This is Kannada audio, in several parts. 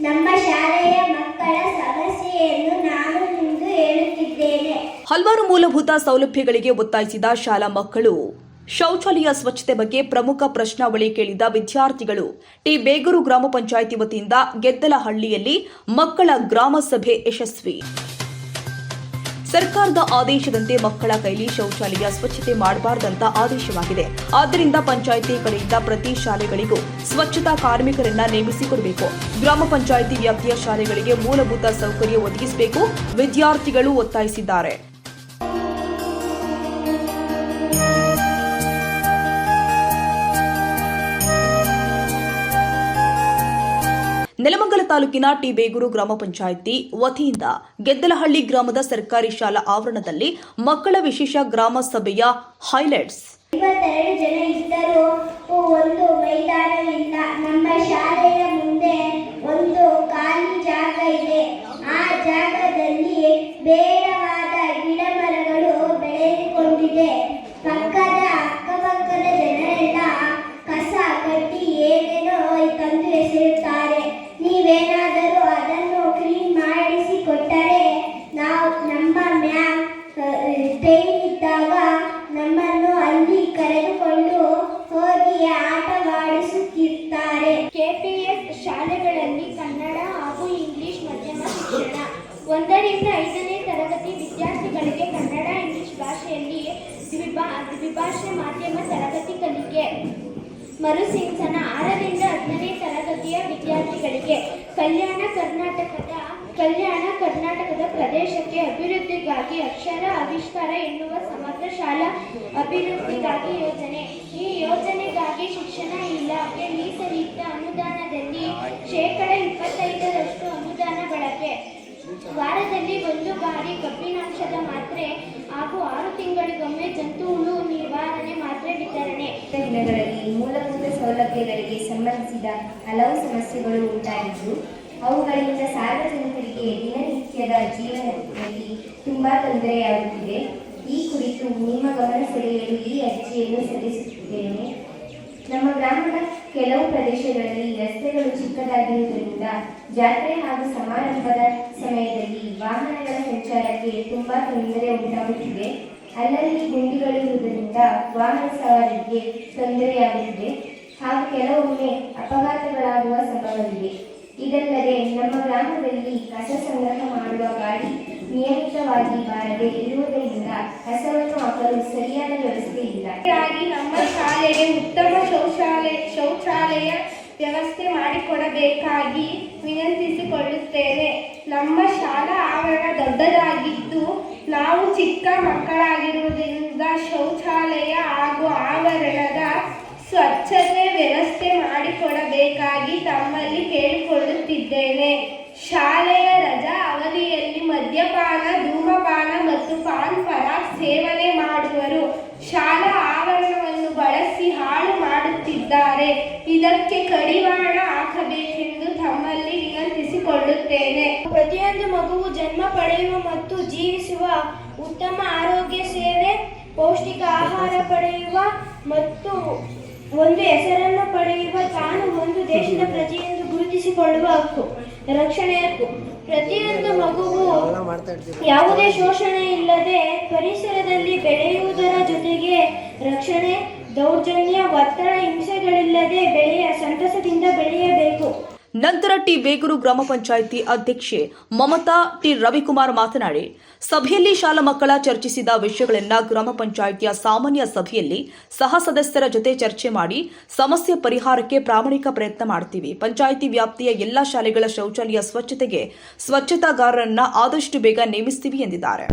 ನಮ್ಮ ಶಾಲೆಯ ಮಕ್ಕಳ ಸಮಸ್ಯೆಯನ್ನು ನಾನು ಹೇಳುತ್ತಿದ್ದೇನೆ. ಹಲವಾರು ಮೂಲಭೂತ ಸೌಲಭ್ಯಗಳಿಗೆ ಒತ್ತಾಯಿಸಿದ ಶಾಲಾ ಮಕ್ಕಳು, ಶೌಚಾಲಯ ಸ್ವಚ್ಛತೆ ಬಗ್ಗೆ ಪ್ರಮುಖ ಪ್ರಶ್ನಾವಳಿ ಕೇಳಿದ ವಿದ್ಯಾರ್ಥಿಗಳು, ಟಿ. ಬೇಗೂರು ಗ್ರಾಮ ಪಂಚಾಯಿತಿ ವತಿಯಿಂದ ಗೆದ್ದಲಹಳ್ಳಿಯಲ್ಲಿ ಮಕ್ಕಳ ಗ್ರಾಮ ಸಭೆ ಯಶಸ್ವಿ. ಸರ್ಕಾರದ ಆದೇಶದಂತೆ ಮಕ್ಕಳ ಕೈಲಿ ಶೌಚಾಲಯ ಸ್ವಚ್ಛತೆ ಮಾಡಬಾರದಂತ ಆದೇಶವಾಗಿದೆ. ಆದ್ದರಿಂದ ಪಂಚಾಯಿತಿ ಕಡೆಯಿಂದ ಪ್ರತಿ ಶಾಲೆಗಳಿಗೂ ಸ್ವಚ್ಛತಾ ಕಾರ್ಮಿಕರನ್ನ ನೇಮಿಸಿಕೊಡಬೇಕು. ಗ್ರಾಮ ಪಂಚಾಯಿತಿ ವ್ಯಾಪ್ತಿಯ ಶಾಲೆಗಳಿಗೆ ಮೂಲಭೂತ ಸೌಕರ್ಯ ಒದಗಿಸಬೇಕು. ವಿದ್ಯಾರ್ಥಿಗಳು ಒತ್ತಾಯಿಸಿದ್ದಾರೆ. ನೆಲಮಂಗಲ ತಾಲೂಕಿನ ಟಿಬೇಗೂರು ಗ್ರಾಮ ಪಂಚಾಯಿತಿ ವತಿಯಿಂದ ಗೆದ್ದಲಹಳ್ಳಿ ಗ್ರಾಮದ ಸರ್ಕಾರಿ ಶಾಲಾ ಆವರಣದಲ್ಲಿ ಮಕ್ಕಳ ವಿಶೇಷ ಗ್ರಾಮ ಸಭೆಯ ಹೈಲೈಟ್ಸ್. ಒಂದು ಖಾಲಿ ಜಾಗ ಇದೆ. ಆ ಜಾಗದಲ್ಲಿ ಬೇಡವಾದ ಕಲ್ಯಾಣ ಕರ್ನಾಟಕದ ಕಲ್ಯಾಣ ಕರ್ನಾಟಕದ ಪ್ರದೇಶಕ್ಕೆ ಅಭಿವೃದ್ಧಿಗಾಗಿ ಅಕ್ಷರ ಆವಿಷ್ಕಾರ ಎನ್ನುವ ಸಮಗ್ರ ಶಾಲಾ ಅಭಿವೃದ್ಧಿಗಾಗಿ ಯೋಜನೆ. ಈ ಯೋಜನೆಗಾಗಿ ಶಿಕ್ಷಣ ಇಲಾಖೆ ಮೀಸಲಿಟ್ಟ ಅನುದಾನದಲ್ಲಿ ಶೇಕಡ ಇಪ್ಪತ್ತೈದರಷ್ಟು ಅನುದಾನ ಬಳಕೆ. ವಾರದಲ್ಲಿ ಒಂದು ಬಾರಿ ಕಬ್ಬಿನಾಂಶದ ಮಾತ್ರೆ ಹಾಗೂ ಆರು ತಿಂಗಳಿಗೊಮ್ಮೆ ಜಂತು ಹುಳು ನಿವಾರಣೆ ಮಾತ್ರೆ ವಿತರಣೆ. ಮೂಲಭೂತ ಸೌಲಭ್ಯಗಳಿಗೆ ಸಂಬಂಧಿಸಿದ ಹಲವು ಸಮಸ್ಯೆಗಳು ಉಂಟಾಗಿದ್ದು ಅವುಗಳಿಂದ ಸಾರ್ವಜನಿಕರಿಗೆ ದಿನನಿತ್ಯದ ಜೀವನದಲ್ಲಿ ತುಂಬಾ ತೊಂದರೆಯಾಗುತ್ತಿದೆ. ಈ ಕುರಿತು ನಿಮ್ಮ ಗಮನ ಸೆಳೆಯಲು ಈ ಅರ್ಜಿಯನ್ನು ಸಲ್ಲಿಸುತ್ತಿದ್ದೇನೆ. ನಮ್ಮ ಗ್ರಾಮದ ಕೆಲವು ಪ್ರದೇಶಗಳಲ್ಲಿ ರಸ್ತೆಗಳು ಚಿಕ್ಕದಾಗಿರುವುದರಿಂದ ಜಾತ್ರೆ ಹಾಗೂ ಸಮಾರಂಭದ ಸಮಯದಲ್ಲಿ ವಾಹನಗಳ ಸಂಚಾರಕ್ಕೆ ತುಂಬಾ ತೊಂದರೆ ಉಂಟಾಗುತ್ತಿದೆ. ಅಲ್ಲಲ್ಲಿ ಗುಂಡಿಗಳಿರುವುದರಿಂದ ವಾಹನ ಸವಾರಿಗೆ ತೊಂದರೆಯಾಗುತ್ತಿದೆ. ಹಾಗೂ ಕೆಲವೊಮ್ಮೆ ಅಪಘಾತಗಳಾಗುವ ಸಂಭವವಿದೆ. ಇದಲ್ಲದೆ ನಮ್ಮ ಗ್ರಾಮದಲ್ಲಿ ಕಸ ಸಂಗ್ರಹ ಮಾಡುವ ಗಾಡಿ ನಿಯಮಿತವಾಗಿ ಬಾರದೆ ಇರುವುದರಿಂದ ಕಸವನ್ನು ಹಾಕಲು ಸರಿಯಾದ ವ್ಯವಸ್ಥೆ ಇಲ್ಲ. ಹೀಗಾಗಿ ನಮ್ಮ ಶಾಲೆಗೆ ಉತ್ತಮ ಶೌಚಾಲಯ ಶೌಚಾಲಯ ವ್ಯವಸ್ಥೆ ಮಾಡಿಕೊಡಬೇಕಾಗಿ ವಿನಂತಿಸಿಕೊಳ್ಳುತ್ತೇನೆ ನಮ್ಮ ಶಾಲಾ ಆವರಣ ದೊಡ್ಡದಾಗಿದ್ದು, ನಾವು ಚಿಕ್ಕ ಮಕ್ಕಳಾಗಿರುವುದರಿಂದ ಶೌಚಾಲಯ ಹಾಗೂ ಆವರಣದ ಸ್ವಚ್ಛತೆ ವ್ಯವಸ್ಥೆ ಮಾಡಿಕೊಡಬೇಕಾಗಿ ತಮ್ಮಲ್ಲಿ ಕೇಳಿಕೊಳ್ಳುತ್ತಿದ್ದೇನೆ. ಶಾಲೆಯ ರಜಾ ಅವಧಿಯಲ್ಲಿ ಮದ್ಯಪಾನ, ಧೂಮಪಾನ ಮತ್ತು ಪಾನ್ ಪರಾಗ್ ಸೇವನೆ ಮಾಡುವರು. ಶಾಲಾ ಆವರಣವನ್ನು ಬಳಸಿ ಹಾಳು ಮಾಡುತ್ತಿದ್ದಾರೆ. ಇದಕ್ಕೆ ಕಡಿವಾಣ ಹಾಕಬೇಕೆಂದು ತಮ್ಮಲ್ಲಿ ವಿನಂತಿಸಿಕೊಳ್ಳುತ್ತೇನೆ. ಪ್ರತಿಯೊಂದು ಮಗುವು ಜನ್ಮ ಪಡೆಯುವ ಮತ್ತು ಜೀವಿಸುವ ಉತ್ತಮ ಆರೋಗ್ಯ ಸೇವೆ, ಪೌಷ್ಟಿಕ ಆಹಾರ ಪಡೆಯುವ ಮತ್ತು ಒಂದು ಹೆಸರನ್ನು ಪಡೆಯುವ ತಾನು ಒಂದು ದೇಶದ ಪ್ರಜೆಯೆಂದು ಗುರುತಿಸಿಕೊಳ್ಳುವ ಹಕ್ಕು ರಕ್ಷಣೆ ಹಕ್ಕು. ಪ್ರತಿಯೊಂದು ಮಗುವು ಯಾವುದೇ ಶೋಷಣೆ ಇಲ್ಲದೆ ಪರಿಸರದಲ್ಲಿ ಬೆಳೆಯುವುದರ ಜೊತೆಗೆ ರಕ್ಷಣೆ ದೌರ್ಜನ್ಯ ಒತ್ತಡ ಹಿಂಸೆಗಳಿಲ್ಲದೆ ಬೆಳೆಯ ಸಂತಸದಿಂದ ಬೆಳೆಯಬೇಕು. ನಂತರ ಟಿ ಬೇಗೂರು ಗ್ರಾಮ ಪಂಚಾಯಿತಿ ಅಧ್ಯಕ್ಷೆ ಮಮತಾ ಟಿ ರವಿಕುಮಾರ್ ಮಾತನಾಡಿ, ಸಭೆಯಲ್ಲಿ ಶಾಲಾ ಮಕ್ಕಳ ಚರ್ಚಿಸಿದ ವಿಷಯಗಳನ್ನ ಗ್ರಾಮ ಪಂಚಾಯಿತಿಯ ಸಾಮಾನ್ಯ ಸಭೆಯಲ್ಲಿ ಸಹ ಸದಸ್ಯರ ಜೊತೆ ಚರ್ಚೆ ಮಾಡಿ ಸಮಸ್ಯೆ ಪರಿಹಾರಕ್ಕೆ ಪ್ರಾಮಾಣಿಕ ಪ್ರಯತ್ನ ಮಾಡ್ತೀವಿ. ಪಂಚಾಯಿತಿ ವ್ಯಾಪ್ತಿಯ ಎಲ್ಲಾ ಶಾಲೆಗಳ ಶೌಚಾಲಯ ಸ್ವಚ್ಛತೆಗೆ ಸ್ವಚ್ಛತಾಗಾರರನ್ನ ಆದಷ್ಟು ಬೇಗ ನೇಮಿಸ್ತೀವಿ ಎಂದಿದ್ದಾರೆ.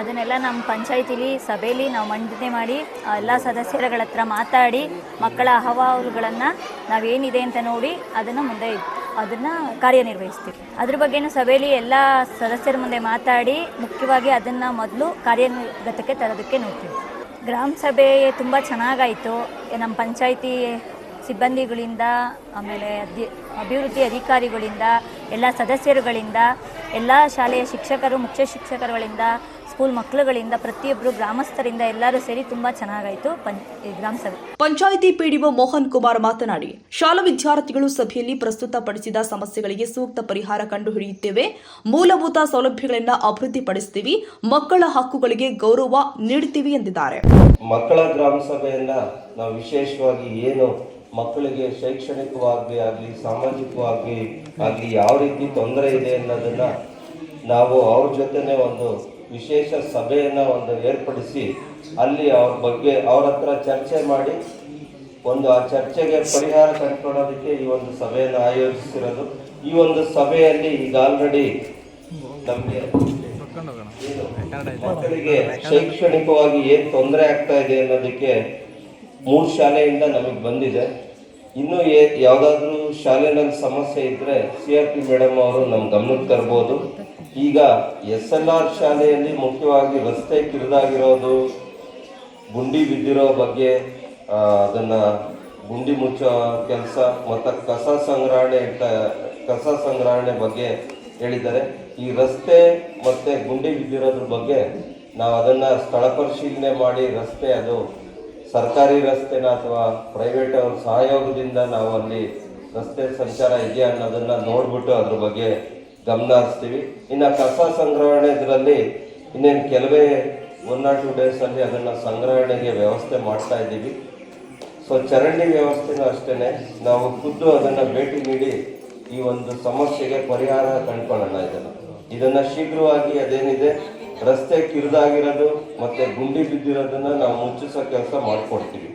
ಅದನ್ನೆಲ್ಲ ನಮ್ಮ ಪಂಚಾಯಿತಿಲಿ ಸಭೆಯಲ್ಲಿ ನಾವು ಮಂಡನೆ ಮಾಡಿ, ಎಲ್ಲ ಸದಸ್ಯರುಗಳ ಹತ್ರ ಮಾತಾಡಿ, ಮಕ್ಕಳ ಅಹವಾಲುಗಳನ್ನು ನಾವೇನಿದೆ ಅಂತ ನೋಡಿ ಅದನ್ನು ಮುಂದೆ ಅದನ್ನು ಕಾರ್ಯನಿರ್ವಹಿಸ್ತೀವಿ. ಅದ್ರ ಬಗ್ಗೆನೂ ಸಭೆಯಲ್ಲಿ ಎಲ್ಲ ಸದಸ್ಯರ ಮುಂದೆ ಮಾತಾಡಿ ಮುಖ್ಯವಾಗಿ ಅದನ್ನು ಮೊದಲು ಕಾರ್ಯಗತಕ್ಕೆ ತರೋದಕ್ಕೆ ನೋಡ್ತೀವಿ. ಗ್ರಾಮ ಸಭೆ ತುಂಬ ಚೆನ್ನಾಗಾಯಿತು. ನಮ್ಮ ಪಂಚಾಯಿತಿ ಸಿಬ್ಬಂದಿಗಳಿಂದ, ಆಮೇಲೆ ಅಧಿ ಅಭಿವೃದ್ಧಿ ಅಧಿಕಾರಿಗಳಿಂದ, ಎಲ್ಲ ಸದಸ್ಯರುಗಳಿಂದ, ಎಲ್ಲ ಶಾಲೆಯ ಶಿಕ್ಷಕರು, ಮುಖ್ಯ ಶಿಕ್ಷಕರುಗಳಿಂದ ಸ್ಕೂಲ್ ಮಕ್ಕಳುಗಳಿಂದ ಪ್ರತಿಯೊಬ್ಬರು ಗ್ರಾಮಸ್ಥರಿಂದ ಎಲ್ಲರೂ ಸೇರಿ ತುಂಬಾ ಚೆನ್ನಾಗಾಯ್ತು ಪಂ ಗ್ರಾಮ ಸಭೆ. ಪಂಚಾಯಿತಿ ಪಿಡಿಒ ಮೋಹನ್ ಕುಮಾರ್ ಮಾತನಾಡಿ ಶಾಲಾ ವಿದ್ಯಾರ್ಥಿಗಳು ಸಭೆಯಲ್ಲಿ ಪ್ರಸ್ತುತಪಡಿಸಿದ ಸಮಸ್ಯೆಗಳಿಗೆ ಸೂಕ್ತ ಪರಿಹಾರ ಕಂಡುಹಿಡಿಯುತ್ತೇವೆ. ಮೂಲಭೂತ ಸೌಲಭ್ಯಗಳನ್ನು ಅಭಿವೃದ್ಧಿಪಡಿಸುತ್ತೀವಿ ಮಕ್ಕಳ ಹಕ್ಕುಗಳಿಗೆ ಗೌರವ ನೀಡುತ್ತೀವಿ ಎಂದಿದ್ದಾರೆ. ಮಕ್ಕಳ ಗ್ರಾಮ ಸಭೆಯನ್ನ ನಾವು ವಿಶೇಷವಾಗಿ ಏನು ಮಕ್ಕಳಿಗೆ ಶೈಕ್ಷಣಿಕವಾಗಿ ಆಗಲಿ ಸಾಮಾಜಿಕವಾಗಿ ಆಗಲಿ ಯಾವ ರೀತಿ ತೊಂದರೆ ಇದೆ ಅನ್ನೋದನ್ನ ನಾವು ಅವ್ರ ಜೊತೆನೆ ಒಂದು ವಿಶೇಷ ಸಭೆಯನ್ನು ಒಂದು ಏರ್ಪಡಿಸಿ ಅಲ್ಲಿ ಅವ್ರ ಬಗ್ಗೆ ಅವ್ರ ಹತ್ರ ಚರ್ಚೆ ಮಾಡಿ ಒಂದು ಆ ಚರ್ಚೆಗೆ ಪರಿಹಾರ ಕಂಡುಕೊಳ್ಳೋದಕ್ಕೆ ಈ ಒಂದು ಸಭೆಯನ್ನು ಆಯೋಜಿಸಿರೋದು. ಈ ಒಂದು ಸಭೆಯಲ್ಲಿ ಈಗ ಆಲ್ರೆಡಿ ನಮಗೆ ಮಕ್ಕಳಿಗೆ ಶೈಕ್ಷಣಿಕವಾಗಿ ಏನ್ ತೊಂದರೆ ಆಗ್ತಾ ಇದೆ ಅನ್ನೋದಕ್ಕೆ ಮೂರು ಶಾಲೆಯಿಂದ ನಮಗೆ ಬಂದಿದೆ. ಇನ್ನೂ ಯಾವುದಾದ್ರೂ ಶಾಲೆನಲ್ಲಿ ಸಮಸ್ಯೆ ಇದ್ರೆ ಸಿ ಆರ್ ಪಿ ಮೇಡಮ್ ಅವರು ನಮ್ಮ ಗಮನಕ್ಕೆ ತರ್ಬೋದು. ಈಗ ಎಸ್ ಎಲ್ ಆರ್ ಶಾಲೆಯಲ್ಲಿ ಮುಖ್ಯವಾಗಿ ರಸ್ತೆ ಕಿರಿದಾಗಿರೋದು, ಗುಂಡಿ ಬಿದ್ದಿರೋ ಬಗ್ಗೆ ಅದನ್ನು ಗುಂಡಿ ಮುಚ್ಚೋ ಕೆಲಸ ಮತ್ತು ಕಸ ಸಂಗ್ರಹಣೆ ಕಸ ಸಂಗ್ರಹಣೆ ಬಗ್ಗೆ ಹೇಳಿದ್ದಾರೆ. ಈ ರಸ್ತೆ ಮತ್ತು ಗುಂಡಿ ಬಿದ್ದಿರೋದ್ರ ಬಗ್ಗೆ ನಾವು ಅದನ್ನು ಸ್ಥಳ ಪರಿಶೀಲನೆ ಮಾಡಿ, ರಸ್ತೆ ಅದು ಸರ್ಕಾರಿ ರಸ್ತೆನ ಅಥವಾ ಪ್ರೈವೇಟ್ ಅವ್ರ ಸಹಯೋಗದಿಂದ ನಾವು ಅಲ್ಲಿ ರಸ್ತೆ ಸಂಚಾರ ಇದೆಯಾ ಅನ್ನೋದನ್ನು ನೋಡ್ಬಿಟ್ಟು ಅದ್ರ ಬಗ್ಗೆ ಗಮನ ಹರಿಸ್ತೀವಿ ಇನ್ನು ಕಸ ಸಂಗ್ರಹಣೆ ಇದರಲ್ಲಿ ಇನ್ನೇನು ಕೆಲವೇ ಒನ್ ಆರ್ ಟು ಡೇಸಲ್ಲಿ ಅದನ್ನು ಸಂಗ್ರಹಣೆಗೆ ವ್ಯವಸ್ಥೆ ಮಾಡ್ತಾ ಇದ್ದೀವಿ. ಸೊ ಚರಂಡಿ ವ್ಯವಸ್ಥೆನೂ ಅಷ್ಟೇ ನಾವು ಖುದ್ದು ಅದನ್ನು ಭೇಟಿ ನೀಡಿ ಈ ಒಂದು ಸಮಸ್ಯೆಗೆ ಪರಿಹಾರ ಕಂಡುಕೊಳ್ಳೋಣ ಇದನ್ನು. ಇದನ್ನು ಶೀಘ್ರವಾಗಿ ಅದೇನಿದೆ, ರಸ್ತೆ ಕಿರಿದಾಗಿರೋದು ಮತ್ತು ಗುಂಡಿ ಬಿದ್ದಿರೋದನ್ನು ನಾವು ಮುಚ್ಚಿಸೋ ಕೆಲಸ ಮಾಡಿಕೊಡ್ತೀವಿ.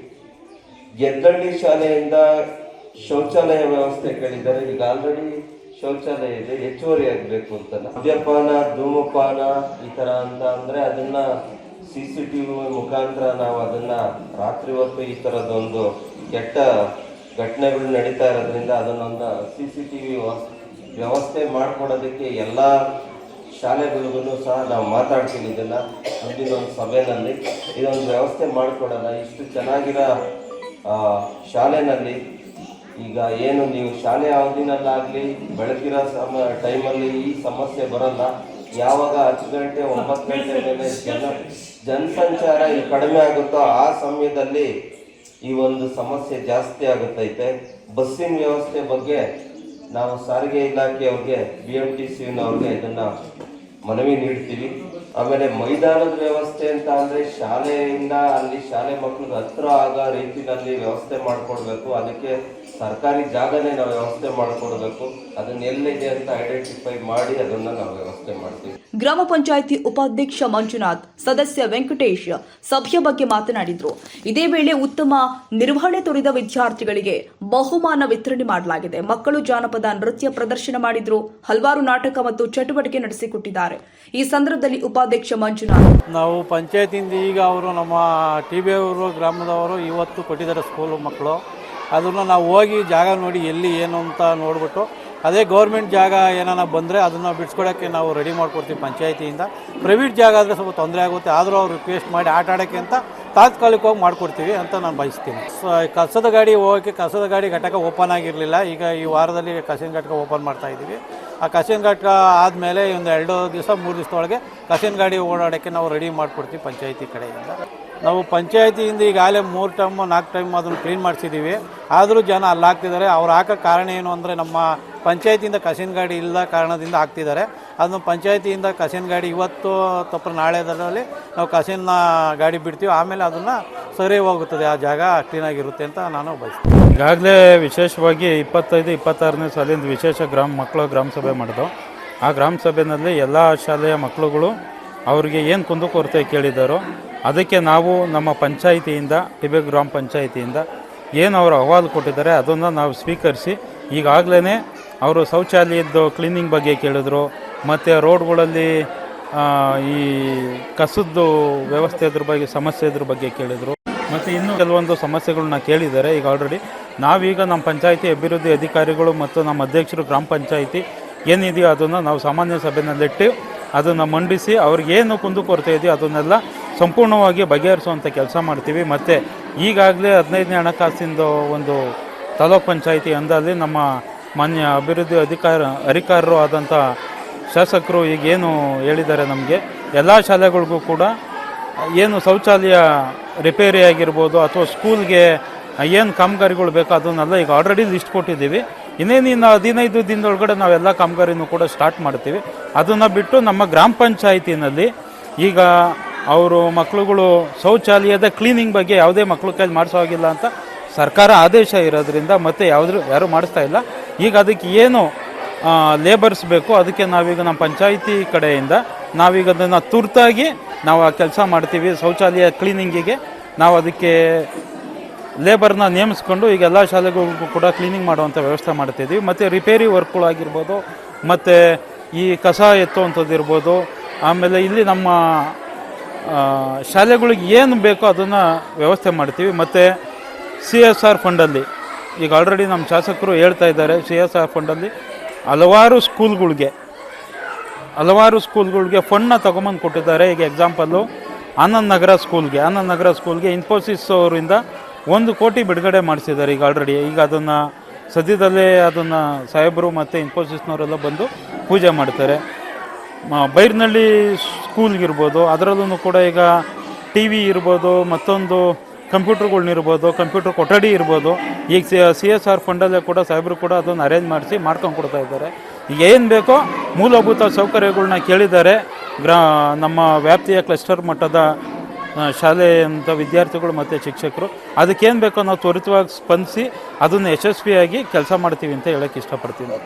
ಗೆದ್ದಳ್ಳಿ ಶಾಲೆಯಿಂದ ಶೌಚಾಲಯ ವ್ಯವಸ್ಥೆ ಕೇಳಿದ್ದಾರೆ. ಈಗ ಆಲ್ರೆಡಿ ಶೌಚಾಲಯ ಇದೆ ಹೆಚ್ಚುವರಿ ಆಗಬೇಕು ಅಂತ. ಮದ್ಯಪಾನ, ಧೂಮಪಾನ, ಈ ಥರ ಅಂತ ಅಂದರೆ ಅದನ್ನ ಸಿ ಸಿ ಟಿ ವಿ ಮುಖಾಂತರ ನಾವು ಅದನ್ನ ರಾತ್ರಿ ಹೊತ್ತು ಈ ತರದೊಂದು ಕೆಟ್ಟ ಘಟನೆಗಳು ನಡೀತಾ ಇರೋದ್ರಿಂದ ಅದನ್ನೊಂದು ಸಿ ಸಿ ಟಿ ವಿ ವ್ಯವಸ್ಥೆ ಮಾಡಿಕೊಡೋದಕ್ಕೆ ಎಲ್ಲ ಶಾಲೆಗಳಿಗೂ ಸಹ ನಾವು ಮಾತಾಡ್ತೀವಿ ಇದನ್ನ. ಮುಂದಿನ ಒಂದು ಸಭೆನಲ್ಲಿ ಇದೊಂದು ವ್ಯವಸ್ಥೆ ಮಾಡಿಕೊಡೋಣ. ಇಷ್ಟು ಚೆನ್ನಾಗಿರೋ ಶಾಲೆನಲ್ಲಿ ಈಗ ಏನು ನೀವು ಶಾಲೆ ಅವಧಿನಲ್ಲಾಗಲಿ ಬೆಳಗಿರೋ ಸಮ ಟೈಮಲ್ಲಿ ಈ ಸಮಸ್ಯೆ ಬರಲ್ಲ. ಯಾವಾಗ ಹತ್ತು ಗಂಟೆ, ಒಂಬತ್ತು ಗಂಟೆ ಮೇಲೆ ಜನ ಜನಸಂಚಾರ ಇಲ್ಲಿ ಕಡಿಮೆ ಆಗುತ್ತೋ ಆ ಸಮಯದಲ್ಲಿ ಈ ಒಂದು ಸಮಸ್ಯೆ ಜಾಸ್ತಿ ಆಗುತ್ತೈತೆ. ಬಸ್ಸಿನ ವ್ಯವಸ್ಥೆ ಬಗ್ಗೆ ನಾವು ಸಾರಿಗೆ ಇಲಾಖೆಯವ್ರಿಗೆ ಬಿ ಎಂ ಟಿ ಸಿನವ್ರಿಗೆ ಇದನ್ನು ಮನವಿ ನೀಡ್ತೀವಿ. ಆಮೇಲೆ ಮೈದಾನದ ವ್ಯವಸ್ಥೆ ಅಂತ ಅಂದ್ರೆ ಶಾಲೆಯಿಂದ ಅಲ್ಲಿ ಶಾಲೆ ಮಕ್ಕಳಿಗೆ ಹತ್ರ ಆಗೋ ರೀತಿನಲ್ಲಿ ವ್ಯವಸ್ಥೆ ಮಾಡ್ಕೊಡ್ಬೇಕು. ಅದಕ್ಕೆ ಸರ್ಕಾರಿ ಜಾಗನೇ ನಾವು ವ್ಯವಸ್ಥೆ ಮಾಡ್ಕೊಡ್ಬೇಕು. ಅದನ್ನ ಎಲ್ಲಿದೆ ಅಂತ ಐಡೆಂಟಿಫೈ ಮಾಡಿ ಅದನ್ನ ನಾವು ವ್ಯವಸ್ಥೆ ಮಾಡ್ತೀವಿ. ಗ್ರಾಮ ಪಂಚಾಯಿತಿ ಉಪಾಧ್ಯಕ್ಷ ಮಂಜುನಾಥ್, ಸದಸ್ಯ ವೆಂಕಟೇಶ್ ಸಭೆಯ ಬಗ್ಗೆ ಮಾತನಾಡಿದ್ರು. ಇದೇ ವೇಳೆ ಉತ್ತಮ ನಿರ್ವಹಣೆ ತೋರಿದ ವಿದ್ಯಾರ್ಥಿಗಳಿಗೆ ಬಹುಮಾನ ವಿತರಣೆ ಮಾಡಲಾಗಿದೆ. ಮಕ್ಕಳು ಜಾನಪದ ನೃತ್ಯ ಪ್ರದರ್ಶನ ಮಾಡಿದ್ರು. ಹಲವಾರು ನಾಟಕ ಮತ್ತು ಚಟುವಟಿಕೆ ನಡೆಸಿಕೊಟ್ಟಿದ್ದಾರೆ. ಈ ಸಂದರ್ಭದಲ್ಲಿ ಉಪಾಧ್ಯಕ್ಷ ಮಂಜುನಾಥ್, ನಾವು ಪಂಚಾಯತಿಯಿಂದ ಈಗ ಅವರು ನಮ್ಮ ಟಿ ಬಿ ಅವರು, ಗ್ರಾಮದವರು ಇವತ್ತು ಕೊಟ್ಟಿದ್ದಾರೆ ಸ್ಕೂಲು ಮಕ್ಕಳು. ಅದನ್ನು ನಾವು ಹೋಗಿ ಜಾಗ ನೋಡಿ ಎಲ್ಲಿ ಏನು ಅಂತ ನೋಡಿಬಿಟ್ಟು ಅದೇ ಗೌರ್ಮೆಂಟ್ ಜಾಗ ಏನಾನ ಬಂದರೆ ಅದನ್ನು ಬಿಡಿಸ್ಕೊಡೋಕ್ಕೆ ನಾವು ರೆಡಿ ಮಾಡಿಕೊಡ್ತೀವಿ ಪಂಚಾಯತಿಯಿಂದ. ಪ್ರೈವೇಟ್ ಜಾಗ ಆದರೆ ಸ್ವಲ್ಪ ತೊಂದರೆ ಆಗುತ್ತೆ, ಆದರೂ ಅವ್ರು ರಿಕ್ವೆಸ್ಟ್ ಮಾಡಿ ಆಟ ಆಡೋಕ್ಕೆ ಅಂತ ತಾತ್ಕಾಲಿಕವಾಗಿ ಮಾಡಿಕೊಡ್ತೀವಿ ಅಂತ ನಾನು ಬಯಸ್ತೀನಿ. ಸೊ ಕಸದ ಗಾಡಿ ಹೋಗೋಕ್ಕೆ ಕಸದ ಗಾಡಿ ಘಟಕ ಓಪನ್ ಆಗಿರಲಿಲ್ಲ, ಈಗ ಈ ವಾರದಲ್ಲಿ ಕಸಿನ ಘಟಕ ಓಪನ್ ಮಾಡ್ತಾ ಇದ್ದೀವಿ. ಆ ಕಸಿನ ಘಟಕ ಆದಮೇಲೆ ಒಂದು ಎರಡು ದಿವಸ, ಮೂರು ದಿವಸದೊಳಗೆ ಕಸಿನ ಗಾಡಿ ಓಡಾಡೋಕ್ಕೆ ನಾವು ರೆಡಿ ಮಾಡಿಕೊಡ್ತೀವಿ ಪಂಚಾಯತಿ ಕಡೆಯಿಂದ. ನಾವು ಪಂಚಾಯತಿಯಿಂದ ಈಗಾಗಲೇ ಮೂರು ಟೈಮ್, ನಾಲ್ಕು ಟೈಮ್ ಅದನ್ನು ಕ್ಲೀನ್ ಮಾಡಿಸಿದ್ದೀವಿ ಆದರೂ ಜನ ಅಲ್ಲಾಗ್ತಿದ್ದಾರೆ. ಅವ್ರು ಹಾಕೋ ಕಾರಣ ಏನು ಅಂದರೆ ನಮ್ಮ ಪಂಚಾಯತಿಯಿಂದ ಕಸಿನ ಗಾಡಿ ಇಲ್ಲದ ಕಾರಣದಿಂದ ಹಾಕ್ತಿದ್ದಾರೆ. ಅದನ್ನು ಪಂಚಾಯತಿಯಿಂದ ಕಸಿನ ಗಾಡಿ ಇವತ್ತು ತಪ್ಪು ನಾಳೆದಲ್ಲಿ ನಾವು ಕಸಿನ ಗಾಡಿ ಬಿಡ್ತೀವಿ. ಆಮೇಲೆ ಅದನ್ನು ಸರಿ ಹೋಗುತ್ತದೆ. ಆ ಜಾಗ ಕ್ಲೀನಾಗಿರುತ್ತೆ ಅಂತ ನಾನು ಬಯಸ್ತೀನಿ ಈಗಾಗಲೇ ವಿಶೇಷವಾಗಿ ಇಪ್ಪತ್ತೈದು, ಇಪ್ಪತ್ತಾರನೇ ಸಾಲಿಂದ ವಿಶೇಷ ಗ್ರಾಮ ಮಕ್ಕಳು ಗ್ರಾಮ ಸಭೆ ಮಾಡಿದ್ರು ಆ ಗ್ರಾಮ ಸಭೆಯಲ್ಲಿ ಎಲ್ಲ ಶಾಲೆಯ ಮಕ್ಕಳುಗಳು ಅವರಿಗೆ ಏನು ಕುಂದುಕೊರತೆ ಕೇಳಿದ್ದಾರೋ ಅದಕ್ಕೆ ನಾವು ನಮ್ಮ ಪಂಚಾಯಿತಿಯಿಂದ ಟಿಬೆ ಗ್ರಾಮ ಪಂಚಾಯಿತಿಯಿಂದ ಏನು ಅವರು ಅಹವಾಲು ಕೊಟ್ಟಿದ್ದಾರೆ ಅದನ್ನು ನಾವು ಸ್ವೀಕರಿಸಿ ಈಗಾಗಲೇ ಅವರು ಶೌಚಾಲಯದ್ದು ಕ್ಲೀನಿಂಗ್ ಬಗ್ಗೆ ಕೇಳಿದ್ರು, ಮತ್ತು ರೋಡ್ಗಳಲ್ಲಿ ಈ ಕಸದ್ದು ವ್ಯವಸ್ಥೆ ಅದ್ರ ಬಗ್ಗೆ, ಸಮಸ್ಯೆ ಇದ್ರ ಬಗ್ಗೆ ಕೇಳಿದರು. ಮತ್ತು ಇನ್ನೂ ಕೆಲವೊಂದು ಸಮಸ್ಯೆಗಳನ್ನ ಕೇಳಿದ್ದಾರೆ ಈಗ ಆಲ್ರೆಡಿ ನಾವೀಗ ನಮ್ಮ ಪಂಚಾಯಿತಿ ಅಭಿವೃದ್ಧಿ ಅಧಿಕಾರಿಗಳು ಮತ್ತು ನಮ್ಮ ಅಧ್ಯಕ್ಷರು ಗ್ರಾಮ ಪಂಚಾಯಿತಿ ಏನಿದೆಯೋ ಅದನ್ನು ನಾವು ಸಾಮಾನ್ಯ ಸಭೆಯಲ್ಲಿಟ್ಟು ಅದನ್ನು ಮಂಡಿಸಿ ಅವ್ರಿಗೇನು ಕುಂದುಕೊರತೆ ಇದೆಯೋ ಅದನ್ನೆಲ್ಲ ಸಂಪೂರ್ಣವಾಗಿ ಬಗೆಹರಿಸುವಂಥ ಕೆಲಸ ಮಾಡ್ತೀವಿ. ಮತ್ತು ಈಗಾಗಲೇ ಹದಿನೈದನೇ ಹಣಕಾಸಿಂದು ಒಂದು ತಾಲೂಕ್ ಪಂಚಾಯಿತಿ ಅಂದಲ್ಲಿ ನಮ್ಮ ಮಾನ್ಯ ಅಭಿವೃದ್ಧಿ ಅಧಿಕಾರ ಅಧಿಕಾರರು ಆದಂಥ ಶಾಸಕರು ಈಗೇನು ಹೇಳಿದ್ದಾರೆ ನಮಗೆ, ಎಲ್ಲ ಶಾಲೆಗಳಿಗೂ ಕೂಡ ಏನು ಶೌಚಾಲಯ ರಿಪೇರಿ ಆಗಿರ್ಬೋದು ಅಥವಾ ಸ್ಕೂಲ್ಗೆ ಏನು ಕಾಮಗಾರಿಗಳು ಬೇಕೋ ಅದನ್ನೆಲ್ಲ ಈಗ ಆಲ್ರೆಡಿ ಲಿಸ್ಟ್ ಕೊಟ್ಟಿದ್ದೀವಿ. ಇನ್ನೇನಿನ್ನು ಹದಿನೈದು ದಿನದೊಳಗಡೆ ನಾವೆಲ್ಲ ಕಾಮಗಾರಿನೂ ಕೂಡ ಸ್ಟಾರ್ಟ್ ಮಾಡ್ತೀವಿ. ಅದನ್ನು ಬಿಟ್ಟು ನಮ್ಮ ಗ್ರಾಮ ಪಂಚಾಯಿತಿನಲ್ಲಿ ಈಗ ಅವರು ಮಕ್ಕಳುಗಳು ಶೌಚಾಲಯದ ಕ್ಲೀನಿಂಗ್ ಬಗ್ಗೆ ಯಾವುದೇ ಮಕ್ಕಳು ಕೈಲಿ ಮಾಡಿಸೋ ಹಾಗಿಲ್ಲ ಅಂತ ಸರ್ಕಾರ ಆದೇಶ ಇರೋದ್ರಿಂದ ಮತ್ತೆ ಯಾವುದ್ರು ಯಾರೂ ಮಾಡಿಸ್ತಾ ಇಲ್ಲ. ಈಗ ಅದಕ್ಕೆ ಏನು ಲೇಬರ್ಸ್ ಬೇಕು, ಅದಕ್ಕೆ ನಾವೀಗ ನಮ್ಮ ಪಂಚಾಯಿತಿ ಕಡೆಯಿಂದ ನಾವೀಗ ಅದನ್ನು ತುರ್ತಾಗಿ ನಾವು ಆ ಕೆಲಸ ಮಾಡ್ತೀವಿ. ಶೌಚಾಲಯ ಕ್ಲೀನಿಂಗಿಗೆ ನಾವು ಅದಕ್ಕೆ ಲೇಬರ್ನ ನೇಮಿಸ್ಕೊಂಡು ಈಗ ಎಲ್ಲ ಶಾಲೆಗಳಿಗೂ ಕೂಡ ಕ್ಲೀನಿಂಗ್ ಮಾಡುವಂಥ ವ್ಯವಸ್ಥೆ ಮಾಡ್ತಿದ್ದೀವಿ ಮತ್ತು ರಿಪೇರಿ ವರ್ಕ್ಗಳಾಗಿರ್ಬೋದು ಮತ್ತು ಈ ಕಸ ಎತ್ತುವಂಥದ್ದು ಇರ್ಬೋದು, ಆಮೇಲೆ ಇಲ್ಲಿ ನಮ್ಮ ಶಾಲೆಗಳಿಗೆ ಏನು ಬೇಕೋ ಅದನ್ನು ವ್ಯವಸ್ಥೆ ಮಾಡ್ತೀವಿ. ಮತ್ತು ಸಿ ಎಸ್ ಆರ್ ಫಂಡಲ್ಲಿ. ಈಗ ಆಲ್ರೆಡಿ ನಮ್ಮ ಶಾಸಕರು ಹೇಳ್ತಾ ಇದ್ದಾರೆ, ಸಿ ಎಸ್ ಆರ್ ಫಂಡಲ್ಲಿ ಹಲವಾರು ಸ್ಕೂಲ್ಗಳಿಗೆ ಹಲವಾರು ಸ್ಕೂಲ್ಗಳಿಗೆ ಫಂಡ್ನ ತೊಗೊಂಬಂದು ಕೊಟ್ಟಿದ್ದಾರೆ. ಈಗ ಎಕ್ಸಾಂಪಲ್ಲು ಆನಂದ್ ನಗರ ಸ್ಕೂಲ್ಗೆ ಆನಂದ್ ನಗರ ಸ್ಕೂಲ್ಗೆ ಇನ್ಫೋಸಿಸ್ ಅವರಿಂದ ಒಂದು ಕೋಟಿ ಬಿಡುಗಡೆ ಮಾಡಿಸಿದ್ದಾರೆ ಈಗ ಆಲ್ರೆಡಿ ಈಗ ಅದನ್ನು ಸದ್ಯದಲ್ಲೇ ಅದನ್ನು ಸಾಹೇಬರು ಮತ್ತು ಇನ್ಫೋಸಿಸ್ನವರೆಲ್ಲ ಬಂದು ಪೂಜೆ ಮಾಡ್ತಾರೆ. ಬೈರ್ನಳ್ಳಿ ಸ್ಕೂಲ್ಗಿರ್ಬೋದು ಅದರಲ್ಲೂ ಕೂಡ ಈಗ ಟಿ ವಿ ಇರ್ಬೋದು, ಮತ್ತೊಂದು ಕಂಪ್ಯೂಟರ್ಗಳ್ನಿರ್ಬೋದು ಕಂಪ್ಯೂಟರ್ ಕೊಠಡಿ ಇರ್ಬೋದು, ಈಗ ಸಿ ಎಸ್ ಆರ್ ಫಂಡಲ್ಲೇ ಕೂಡ ಸಾಹೇಬರು ಕೂಡ ಅದನ್ನು ಅರೇಂಜ್ ಮಾಡಿಸಿ ಮಾಡ್ಕೊಂಡು ಕೊಡ್ತಾ ಇದ್ದಾರೆ. ಈಗ ಏನು ಬೇಕೋ ಮೂಲಭೂತ ಸೌಕರ್ಯಗಳನ್ನ ಕೇಳಿದ್ದಾರೆ. ಗ್ರಾ ನಮ್ಮ ವ್ಯಾಪ್ತಿಯ ಕ್ಲಸ್ಟರ್ ಮಟ್ಟದ ಶಾಲೆಯಂಥ ವಿದ್ಯಾರ್ಥಿಗಳು ಮತ್ತು ಶಿಕ್ಷಕರು. ಅದಕ್ಕೇನು ಬೇಕೋ ನಾವು ತ್ವರಿತವಾಗಿ ಸ್ಪಂದಿಸಿ ಅದನ್ನು ಯಶಸ್ವಿಯಾಗಿ ಕೆಲಸ ಮಾಡ್ತೀವಿ ಅಂತ ಹೇಳೋಕ್ಕೆ ಇಷ್ಟಪಡ್ತೀನಿ.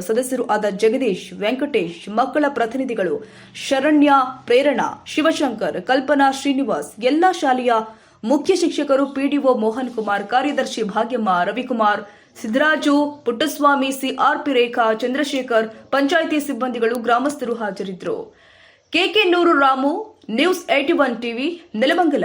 ಸದಸ್ಯರು ಆದ ಜಗದೀಶ್ ವೆಂಕಟೇಶ್, ಮಕ್ಕಳ ಪ್ರತಿನಿಧಿಗಳು ಶರಣ್ಯ, ಪ್ರೇರಣಾ, ಶಿವಶಂಕರ್, ಕಲ್ಪನಾ ಶ್ರೀನಿವಾಸ್, ಎಲ್ಲಾ ಶಾಲೆಯ ಮುಖ್ಯ ಶಿಕ್ಷಕರು, ಪಿಡಿಒ ಮೋಹನ್ ಕುಮಾರ್, ಕಾರ್ಯದರ್ಶಿ ಭಾಗ್ಯಮ್ಮ, ರವಿಕುಮಾರ್, ಸಿದ್ದರಾಜು, ಪುಟ್ಟಸ್ವಾಮಿ, ಸಿಆರ್ಪಿ ರೇಖಾ, ಚಂದ್ರಶೇಖರ್, ಪಂಚಾಯಿತಿ ಸಿಬ್ಬಂದಿಗಳು, ಗ್ರಾಮಸ್ಥರು ಹಾಜರಿದ್ದರು. ಕೆಕೆ ನೂರು Ramu, news at one TV, Nelamangala.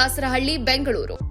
Dasarahalli Bengaluru.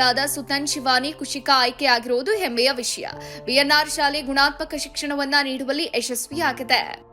ಮಕ್ಕಳಾದ ಸುತನ್ ಶಿವಾನಿ ಕುಶಿಕಾ ಆಯ್ಕೆಯಾಗಿರುವುದು ಹೆಮ್ಮೆಯ ವಿಷಯ. ಬಿಎನ್ಆರ್ ಶಾಲೆ ಗುಣಾತ್ಮಕ ಶಿಕ್ಷಣವನ್ನ ನೀಡುವಲ್ಲಿ ಯಶಸ್ವಿಯಾಗಿದೆ.